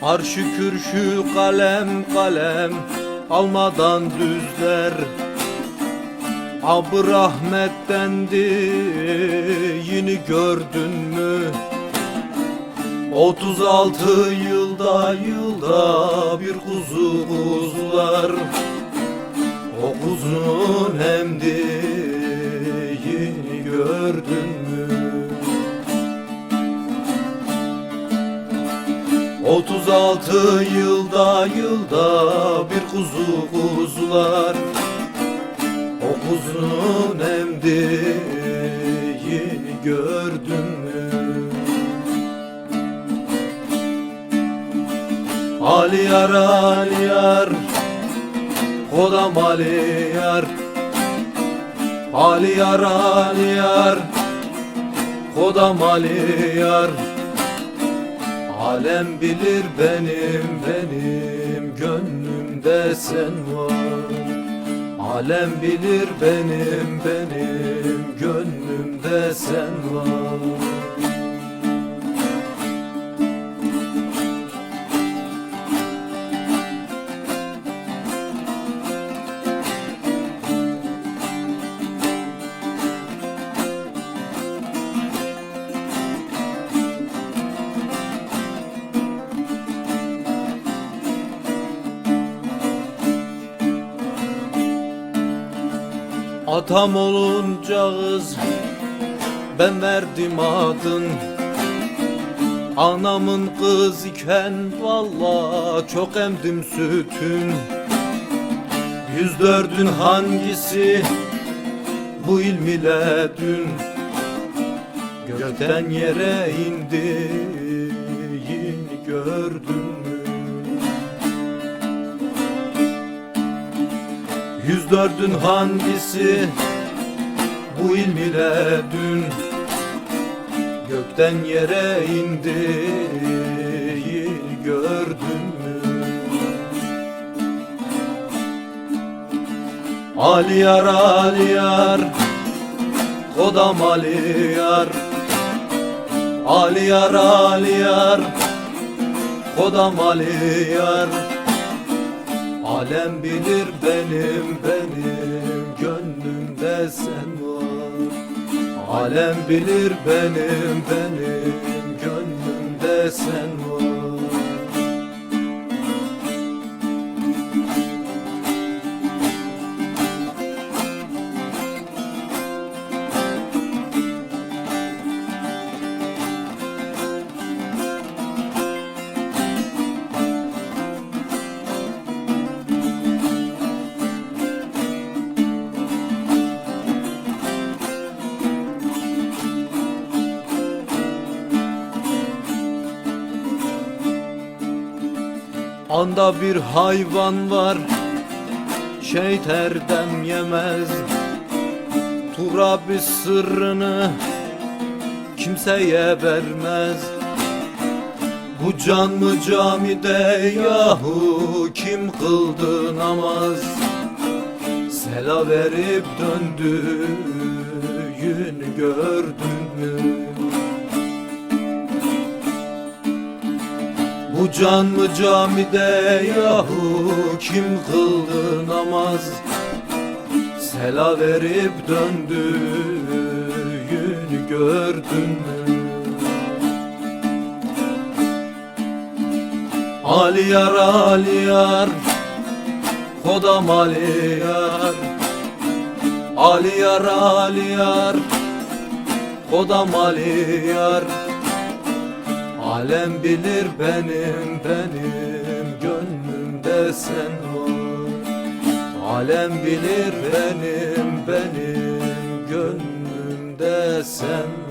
Har şükür şu kalem kalem almadan düzler. Abı rahmettendi yeni gördün mü? 36 yılda yılda bir kuzu kuzular O kuzunun hemdi 36 yılda yılda bir kuzu kuzular. O kuzunun emdi yeni gördün mü? Ali yar Ali yar Kodam Ali yar. Ali yar Ali Ali Alem bilir benim benim gönlümde sen var. Alem bilir benim benim gönlümde sen var Atam olunca kız ben verdim adın. Anamın kız iken valla çok emdim sütün. Yüz dördün hangisi bu ilmiyle dün Gökten yere indi yeni gördün Yüz dördün hangisi? Bu ilmiyle dün Gökten yere indi gördün mü? Ali yar Ali yar Kodam Ali yar. Ali yar Ali yar Kodam Ali yar Alem bilir benim benim gönlümde sen var. Alem bilir benim benim gönlümde sen var Anda bir hayvan var erdem yemez. Turabi sırrını kimseye vermez. Bu can mı camide yahu kim kıldı namaz? Sela verip döndüğünü gördün mü? Bu can mı camide yahu? Kim kıldı namaz? Sela verip döndüğünü gördün mü? Ali yar Ali yar Kodam Ali yar. Ali yar Ali yar Kodam Alem bilir benim benim gönlümde sen var Alem bilir benim benim gönlümde sen